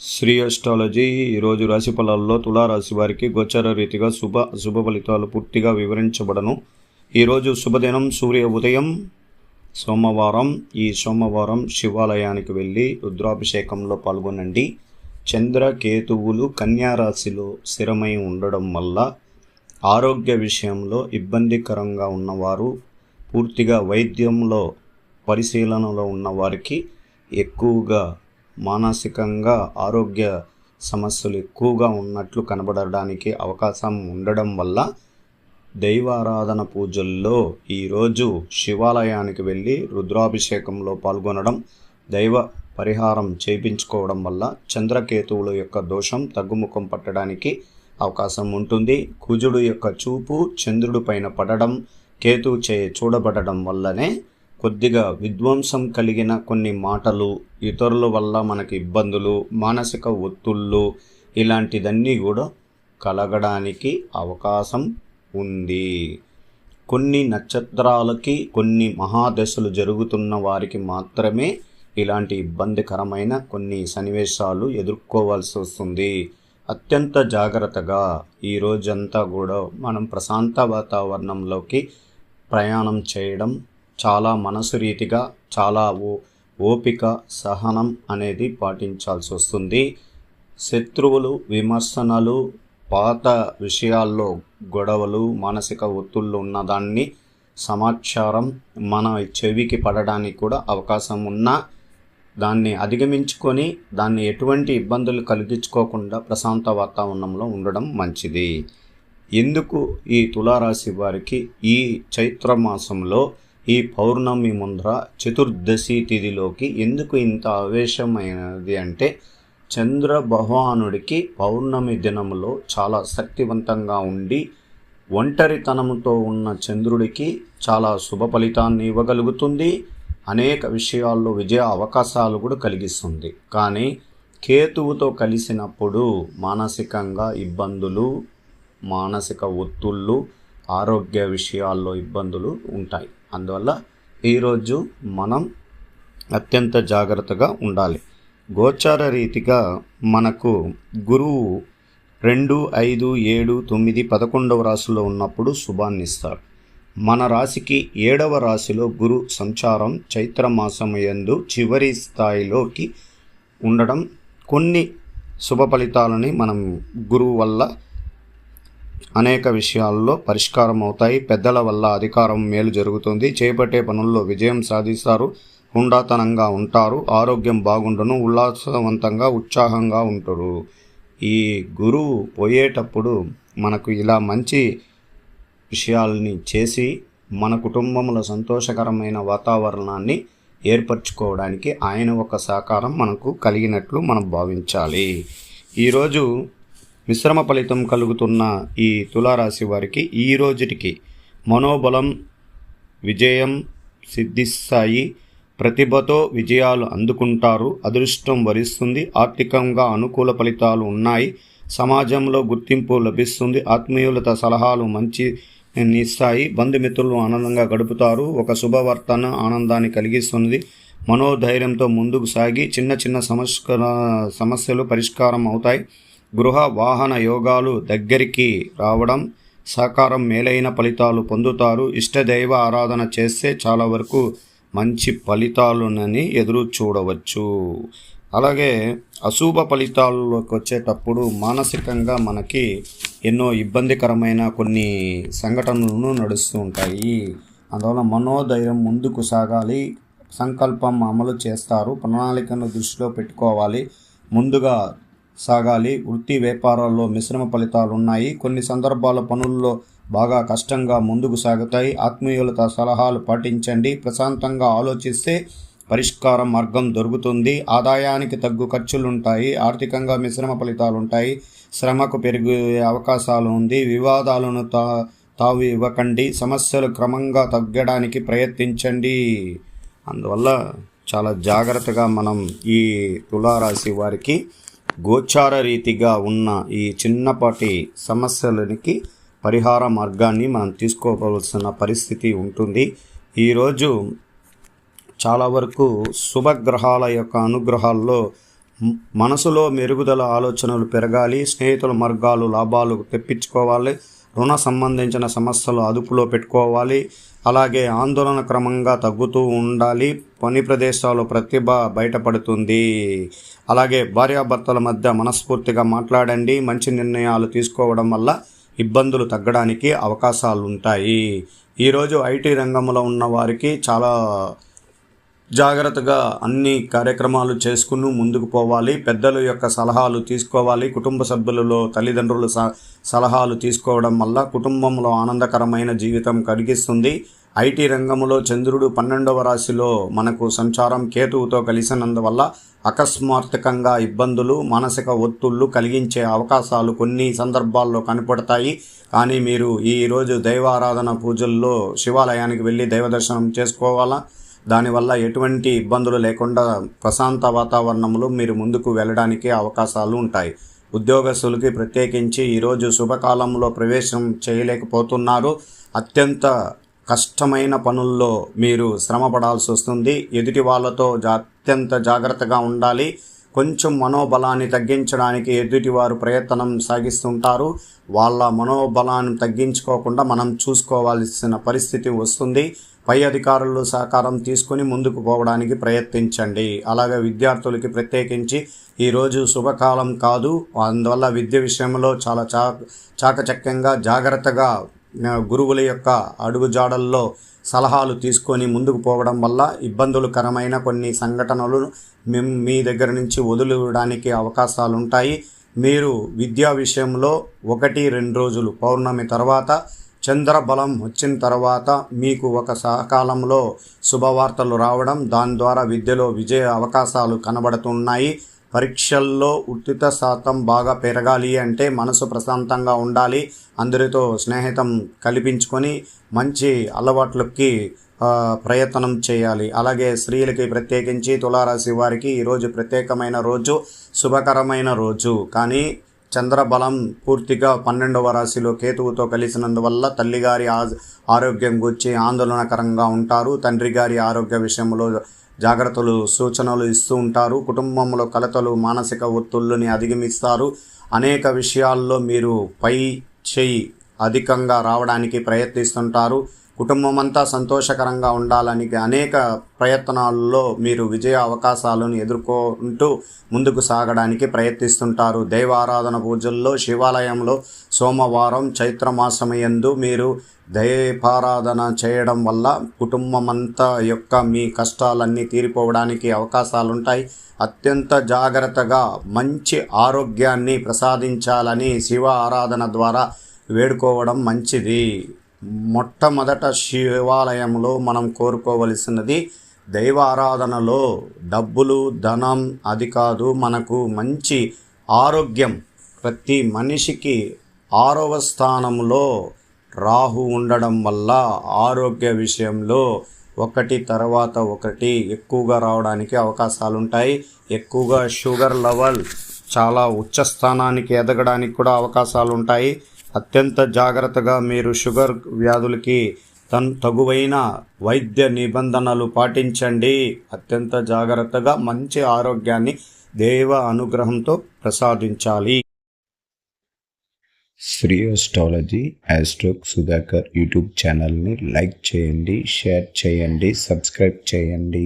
Shri astrology ఈరోజు రాశి ఫలాల్లో తులారాశి వారికి గోచర రీతిగా శుభ శుభ ఫలితాలు పూర్తిగా వివరించబడను. ఈరోజు శుభదినం సూర్య ఉదయం సోమవారం. ఈ సోమవారం శివాలయానికి వెళ్ళి రుద్రాభిషేకంలో పాల్గొనండి. చంద్ర కేతువులు కన్యారాశిలో స్థిరమై ఉండడం వల్ల ఆరోగ్య విషయంలో ఇబ్బందికరంగా ఉన్నవారు పూర్తిగా వైద్యంలో పరిశీలనలో ఉన్నవారికి ఎక్కువగా మానసికంగా ఆరోగ్య సమస్యలు ఎక్కువగా ఉన్నట్లు కనబడడానికి అవకాశం ఉండడం వల్ల దైవారాధన పూజల్లో ఈరోజు శివాలయానికి వెళ్ళి రుద్రాభిషేకంలో పాల్గొనడం దైవ పరిహారం చేయించుకోవడం వల్ల చంద్రకేతువుల యొక్క దోషం తగ్గుముఖం పట్టడానికి అవకాశం ఉంటుంది. కుజుడు యొక్క చూపు చంద్రుడి పైన పడడం కేతు చే చూడబడడం వల్లనే కొద్దిగా విధ్వంసం కలిగిన కొన్ని మాటలు ఇతరుల వల్ల మనకి ఇబ్బందులు మానసిక ఒత్తుళ్ళు ఇలాంటిదన్నీ కూడా కలగడానికి అవకాశం ఉంది. కొన్ని నక్షత్రాలకి కొన్ని మహాదశలు జరుగుతున్న వారికి మాత్రమే ఇలాంటి ఇబ్బందికరమైన కొన్ని సన్నివేశాలు ఎదుర్కోవాల్సి వస్తుంది. అత్యంత జాగ్రత్తగా ఈ రోజంతా కూడా మనం ప్రశాంత వాతావరణంలోకి ప్రయాణం చేయడం చాలా మనసు రీతిగా చాలా ఓ ఓపిక సహనం అనేది పాటించాల్సి వస్తుంది. శత్రువులు విమర్శనలు పాత విషయాల్లో గొడవలు మానసిక ఒత్తుళ్ళు ఉన్నదాన్ని సమాచారం మన చెవికి పడడానికి కూడా అవకాశం ఉన్నా దాన్ని అధిగమించుకొని దాన్ని ఎటువంటి ఇబ్బందులు కలిగించుకోకుండా ప్రశాంత వాతావరణంలో ఉండడం మంచిది. ఎందుకు ఈ తులారాశి వారికి ఈ చైత్ర మాసంలో ఈ పౌర్ణమి ముందర చతుర్దశి తిథిలోకి ఎందుకు ఇంత ఆవేశమైనది అంటే చంద్ర భగవానుడికి పౌర్ణమి దినములో చాలా శక్తివంతంగా ఉండి ఒంటరితనంతో ఉన్న చంద్రుడికి చాలా శుభ ఫలితాన్ని ఇవ్వగలుగుతుంది. అనేక విషయాల్లో విజయ అవకాశాలు కూడా కలిగిస్తుంది. కానీ కేతువుతో కలిసినప్పుడు మానసికంగా ఇబ్బందులు మానసిక ఒత్తుళ్ళు ఆరోగ్య విషయాల్లో ఇబ్బందులు ఉంటాయి. అందువల్ల ఈరోజు మనం అత్యంత జాగ్రత్తగా ఉండాలి. గోచార రీతిగా మనకు గురువు రెండు ఐదు ఏడు తొమ్మిది పదకొండవ రాశిలో ఉన్నప్పుడు శుభాన్ని ఇస్తారు మన రాశికి ఏడవ రాశిలో గురు సంచారం చైత్రమాసమయందు చివరి స్థాయిలోకి ఉండడం కొన్ని శుభ ఫలితాలని మనం గురువు వల్ల అనేక విషయాల్లో పరిష్కారం అవుతాయి పెద్దల వల్ల అధికారం మేలు జరుగుతుంది. చేపట్టే పనుల్లో విజయం సాధిస్తారు. హుండాతనంగా ఉంటారు. ఆరోగ్యం బాగుండును. ఉల్లాసవంతంగా ఉత్సాహంగా ఉంటారు. ఈ గురువు పోయేటప్పుడు మనకు ఇలా మంచి విషయాల్ని చేసి మన కుటుంబంలో సంతోషకరమైన వాతావరణాన్ని ఏర్పరచుకోవడానికి ఆయన ఒక సహకారం మనకు కలిగినట్లు మనం భావించాలి. ఈరోజు మిశ్రమ ఫలితం కలుగుతున్న ఈ తులారాశి వారికి ఈ రోజుటికి మనోబలం విజయం సిద్ధిస్తాయి. ప్రతిభతో విజయాలు అందుకుంటారు. అదృష్టం వరిస్తుంది. ఆర్థికంగా అనుకూల ఫలితాలు ఉన్నాయి. సమాజంలో గుర్తింపు లభిస్తుంది. ఆత్మీయులత సలహాలు మంచి ఇస్తాయి బంధుమిత్రులు ఆనందంగా గడుపుతారు. ఒక శుభవర్తన ఆనందాన్ని కలిగిస్తుంది. మనోధైర్యంతో ముందుకు సాగి చిన్న చిన్న సమస్య సమస్యలు పరిష్కారం అవుతాయి. గృహ వాహన యోగాలు దగ్గరికి రావడం సహకారం మేలైన ఫలితాలు పొందుతారు. ఇష్టదైవ ఆరాధన చేస్తే చాలా వరకు మంచి ఫలితాలునని ఎదురు చూడవచ్చు. అలాగే అశుభ ఫలితాల్లోకి వచ్చేటప్పుడు మానసికంగా మనకి ఎన్నో ఇబ్బందికరమైన కొన్ని సంఘటనలను నడుస్తూ ఉంటాయి. అందువల్ల మనోధైర్యం ముందుకు సాగాలి. సంకల్పం అమలు చేస్తారు. ప్రణాళికను దృష్టిలో పెట్టుకోవాలి. ముందుగా సాగాలి. వృత్తి వ్యాపారాల్లో మిశ్రమ ఫలితాలు ఉన్నాయి కొన్ని సందర్భాల పనుల్లో బాగా కష్టంగా ముందుకు సాగుతాయి. ఆత్మీయులత సలహాలు పాటించండి. ప్రశాంతంగా ఆలోచిస్తే పరిష్కార మార్గం దొరుకుతుంది. ఆదాయానికి తగ్గు ఖర్చులుంటాయి. ఆర్థికంగా మిశ్రమ ఫలితాలు ఉంటాయి శ్రమకు పెరిగే అవకాశాలు ఉంది. వివాదాలను తా తావు ఇవ్వకండి. సమస్యలు క్రమంగా తగ్గడానికి ప్రయత్నించండి. అందువల్ల చాలా జాగ్రత్తగా మనం ఈ తులారాశి వారికి గోచార రీతిగా ఉన్న ఈ చిన్నపాటి సమస్యలకి పరిహార మార్గాన్ని మనం తీసుకోవలసిన పరిస్థితి ఉంటుంది. ఈరోజు చాలా వరకు శుభగ్రహాల యొక్క అనుగ్రహాల్లో మనసులో మెరుగుదల ఆలోచనలు పెరగాలి స్నేహితుల మార్గాలు లాభాలు తెప్పించుకోవాలి రుణ సంబంధించిన సమస్యలు అదుపులో పెట్టుకోవాలి అలాగే ఆందోళన క్రమంగా తగ్గుతూ ఉండాలి. పని ప్రదేశాల్లో ప్రతిభ బయటపడుతుంది. అలాగే భార్యాభర్తల మధ్య మనస్ఫూర్తిగా మాట్లాడండి. మంచి నిర్ణయాలు తీసుకోవడం వల్ల ఇబ్బందులు తగ్గడానికి అవకాశాలు ఉంటాయి ఈరోజు ఐటీ రంగంలో ఉన్న వారికి చాలా జాగ్రత్తగా అన్ని కార్యక్రమాలు చేసుకుని ముందుకు పోవాలి. పెద్దల యొక్క సలహాలు తీసుకోవాలి. కుటుంబ సభ్యులలో తల్లిదండ్రుల స సలహాలు తీసుకోవడం వల్ల కుటుంబంలో ఆనందకరమైన జీవితం కలిగిస్తుంది ఐటీ రంగంలో చంద్రుడు పన్నెండవ రాశిలో మనకు సంచారం కేతువుతో కలిసినందువల్ల అకస్మాత్తుకంగా ఇబ్బందులు మానసిక ఒత్తుళ్ళు కలిగించే అవకాశాలు కొన్ని సందర్భాల్లో కనపడతాయి. కానీ మీరు ఈరోజు దైవారాధన పూజల్లో శివాలయానికి వెళ్ళి దైవ దర్శనం చేసుకోవాలా? దానివల్ల ఎటువంటి ఇబ్బందులు లేకుండా ప్రశాంత వాతావరణంలో మీరు ముందుకు వెళ్ళడానికి అవకాశాలు ఉంటాయి. ఉద్యోగస్తులకి ప్రత్యేకించి ఈరోజు శుభకాలంలో ప్రవేశం చేయలేకపోతున్నారు. అత్యంత కష్టమైన పనుల్లో మీరు శ్రమపడాల్సి వస్తుంది. ఎదుటి వాళ్ళతో జా అత్యంత జాగ్రత్తగా ఉండాలి. కొంచెం మనోబలాన్ని తగ్గించడానికి ఎదుటివారు ప్రయత్నం సాగిస్తుంటారు. వాళ్ళ మనోబలాన్ని తగ్గించుకోకుండా మనం చూసుకోవాల్సిన పరిస్థితి వస్తుంది. పై అధికారులు సహకారం తీసుకొని ముందుకు పోవడానికి ప్రయత్నించండి. అలాగే విద్యార్థులకి ప్రత్యేకించి ఈరోజు శుభకాలం కాదు. అందువల్ల విద్య విషయంలో చాలా చా చాకచక్యంగా జాగ్రత్తగా గురువుల యొక్క అడుగుజాడల్లో సలహాలు తీసుకొని ముందుకు పోవడం వల్ల ఇబ్బందులకరమైన కొన్ని సంఘటనలు మీ దగ్గర నుంచి వదిలివ్వడానికి అవకాశాలు ఉంటాయి మీరు విద్యా విషయంలో ఒకటి రెండు రోజులు పౌర్ణమి తర్వాత చంద్రబలం వచ్చిన తర్వాత మీకు ఒక సకాలంలో శుభవార్తలు రావడం దాని ద్వారా విద్యలో విజయ అవకాశాలు కనబడుతున్నాయి. పరీక్షల్లో ఉత్తిత శాతం బాగా పెరగాలి అంటే మనసు ప్రశాంతంగా ఉండాలి. అందరితో స్నేహితం కల్పించుకొని మంచి అలవాట్లకి ప్రయత్నం చేయాలి. అలాగే స్త్రీలకి ప్రత్యేకించి తులారాశి వారికి ఈరోజు ప్రత్యేకమైన రోజు శుభకరమైన రోజు. కానీ చంద్రబలం పూర్తిగా పన్నెండవ రాశిలో కేతువుతో కలిసినందువల్ల తల్లిగారి ఆరోగ్యం గురించి ఆందోళనకరంగా ఉంటారు. తండ్రి గారి ఆరోగ్య విషయంలో జాగ్రత్తలు సూచనలు ఇస్తూ ఉంటారు. కుటుంబంలో కలతలు మానసిక ఒత్తుళ్ళని అధిగమిస్తారు. అనేక విషయాల్లో మీరు పై చేయి అధికంగా రావడానికి ప్రయత్నిస్తుంటారు. కుటుంబం అంతా సంతోషకరంగా ఉండాలని అనేక ప్రయత్నాల్లో మీరు విజయ అవకాశాలను ఎదుర్కొంటూ ముందుకు సాగడానికి ప్రయత్నిస్తుంటారు. దైవారాధన పూజల్లో శివాలయంలో సోమవారం చైత్రమాసమయందు మీరు దైవారాధన చేయడం వల్ల కుటుంబం అంతా యొక్క మీ కష్టాలన్నీ తీరిపోవడానికి అవకాశాలుంటాయి. అత్యంత జాగ్రత్తగా మంచి ఆరోగ్యాన్ని ప్రసాదించాలని శివ ఆరాధన ద్వారా వేడుకోవడం మంచిది. మొట్టమొదట శివాలయంలో మనం కోరుకోవలసినది దైవ ఆరాధనలో డబ్బులు ధనం అది కాదు మనకు మంచి ఆరోగ్యం. ప్రతి మనిషికి ఆరవ స్థానంలో రాహు ఉండడం వల్ల ఆరోగ్య విషయంలో ఒకటి తర్వాత ఒకటి ఎక్కువగా రావడానికి అవకాశాలు ఉంటాయి ఎక్కువగా షుగర్ లెవెల్ చాలా ఉచ్చ స్థానానికి ఎదగడానికి కూడా అవకాశాలు ఉంటాయి అత్యంత జాగ్రత్తగా మీరు షుగర్ వ్యాధులకి తన్ తగువైన వైద్య నిబంధనలు పాటించండి. అత్యంత జాగ్రత్తగా మంచి ఆరోగ్యాన్ని దేవ అనుగ్రహంతో ప్రసాదించాలి. శ్రీ అస్ట్రాలజీ యాస్ట్రోక్ సుధాకర్ యూట్యూబ్ ఛానల్ని లైక్ చేయండి షేర్ చేయండి సబ్స్క్రైబ్ చేయండి.